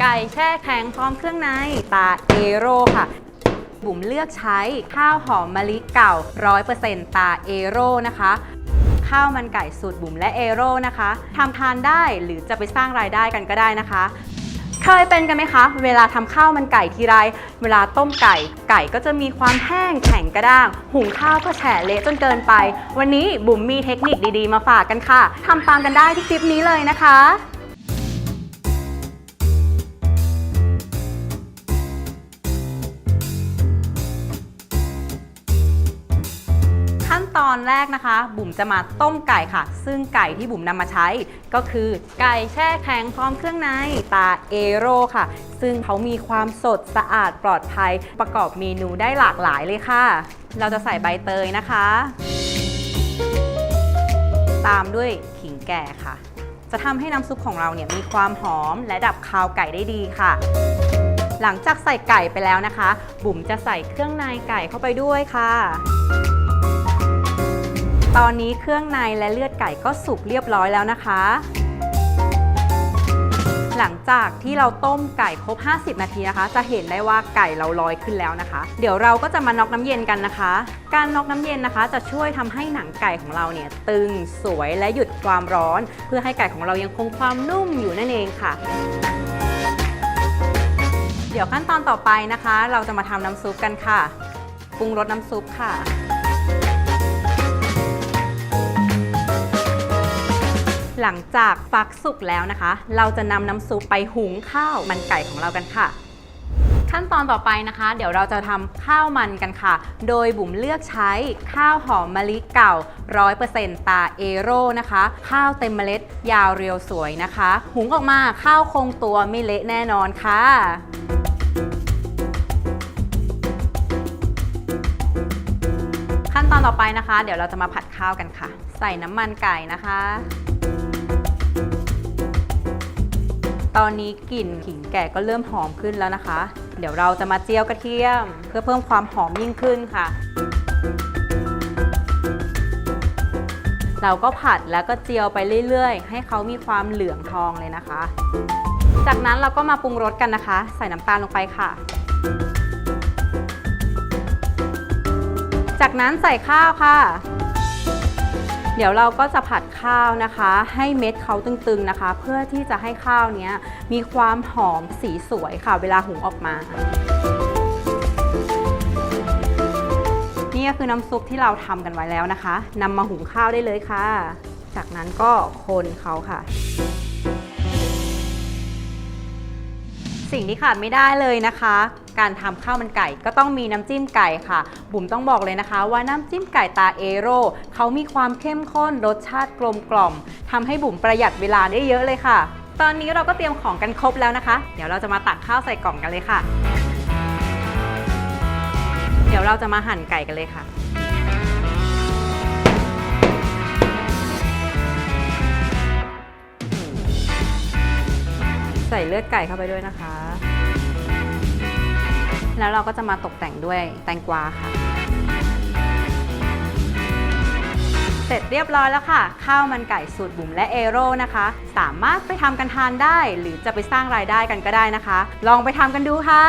ไก่แช่แข็งพร้อมเครื่องในตาเอโร่ค่ะ บุ๋มเลือกใช้ข้าวหอมมะลิเก่า 100%ตาเอโร่นะคะ ข้าวมันไก่สูตรบุ๋มและเอโร่นะคะทำทานได้หรือจะไปสร้างรายได้กันก็ได้นะคะ เคยเป็นกันไหมคะ เวลาทำข้าวมันไก่ทีไร เวลาต้มไก่ ไก่ก็จะมีความแห้งแข็งกระด้าง หุงข้าวก็แฉะเละจนเกินไป วันนี้บุ๋มมีเทคนิคดีๆ มาฝากกันค่ะทำตามกันได้ที่คลิปนี้เลยนะคะ อนแรกนะคะ บุ๋มจะมาต้มไก่ค่ะ ซึ่งไก่ที่บุ๋มนำมาใช้ ก็คือไก่แช่แข็งพร้อมเครื่องในตาเอโร่ค่ะ ซึ่งเขามีความสดสะอาดปลอดภัย ประกอบเมนูได้หลากหลายเลยค่ะ เราจะใส่ใบเตยนะคะ ตามด้วยขิงแก่ค่ะ จะทำให้น้ำซุปของเราเนี่ยมีความหอมและดับคาวไก่ได้ดีค่ะหลังจากใส่ไก่ไปแล้วนะคะ บุ๋มจะใส่เครื่องในไก่เข้าไปด้วยค่ะ ตอนนี้เครื่องในและเลือดไก่ก็สุกเรียบร้อยแล้วนะคะ หลังจากที่เราต้มไก่ครบ 50 นาทีนะคะ จะเห็นได้ว่าไก่เราลอยขึ้นแล้วนะคะ เดี๋ยวเราก็จะมาน็อกน้ำเย็นกันนะคะ การน็อกน้ำเย็นนะคะ จะช่วยทำให้หนังไก่ของเราเนี่ยตึงสวยและหยุดความร้อน เพื่อให้ไก่ของเรายังคงความนุ่มอยู่นั่นเองค่ะเดี๋ยวขั้นตอนต่อไปนะคะ เราจะมาทำน้ำซุปกันค่ะ ปรุงรสน้ำซุปค่ะ หลังจากฟักสุกแล้วนะคะ เราจะนำน้ำซุปไปหุงข้าวมันไก่ของเรากันค่ะ ขั้นตอนต่อไปนะคะ เดี๋ยวเราจะทำข้าวมันกันค่ะ โดยบุ๋มเลือกใช้ข้าวหอมมะลิเก่า 100%ตาเอโร่นะคะ ข้าวเต็มเมล็ดยาวเรียวสวยนะคะ หุงออกมาข้าวคงตัวไม่เละแน่นอนค่ะขั้นตอนต่อไปนะคะ เดี๋ยวเราจะมาผัดข้าวกันค่ะ ใส่น้ำมันไก่นะคะ ตอนนี้กลิ่นขิงแก่ก็เริ่มหอมขึ้นแล้วนะคะ เดี๋ยวเราจะมาเจียวกระเทียม เพื่อเพิ่มความหอมยิ่งขึ้นค่ะ เราก็ผัดแล้วก็เจียวไปเรื่อยๆ ให้เขามีความเหลืองทองเลยนะคะ จากนั้นเราก็มาปรุงรสกันนะคะ ใส่น้ำตาลลงไปค่ะจากนั้นใส่ข้าวค่ะ เดี๋ยวเราก็จะผัดข้าวนะคะ ให้เม็ดเขาตึงๆนะคะ เพื่อที่จะให้ข้าวเนี้ยมีความหอมสีสวยค่ะ เวลาหุงออกมานี่ก็คือน้ำซุปที่เราทำกันไว้แล้วนะคะนำมาหุงข้าวได้เลยค่ะ จากนั้นก็คนเขาค่ะ สิ่งที่ขาดไม่ได้เลยนะคะ การทำข้าวมันไก่ก็ต้องมีน้ำจิ้มไก่ค่ะ บุ๋มต้องบอกเลยนะคะ ว่าน้ำจิ้มไก่ตาเอโร่เขามีความเข้มข้นรสชาติกลมกล่อมทำให้บุ๋มประหยัดเวลาได้เยอะเลยค่ะ ตอนนี้เราก็เตรียมของกันครบแล้วนะคะ เดี๋ยวเราจะมาตักข้าวใส่กล่องกันเลยค่ะ เดี๋ยวเราจะมาหั่นไก่กันเลยค่ะ ใส่เลือดไก่เข้าไปด้วยนะคะ แล้วเราก็จะมาตกแต่งด้วยแตงกวาค่ะ เสร็จเรียบร้อยแล้วค่ะ ข้าวมันไก่สูตรบุ๋มและเอโร่นะคะ สามารถไปทำกันทานได้ หรือจะไปสร้างรายได้กันก็ได้นะคะ ลองไปทำกันดูค่ะ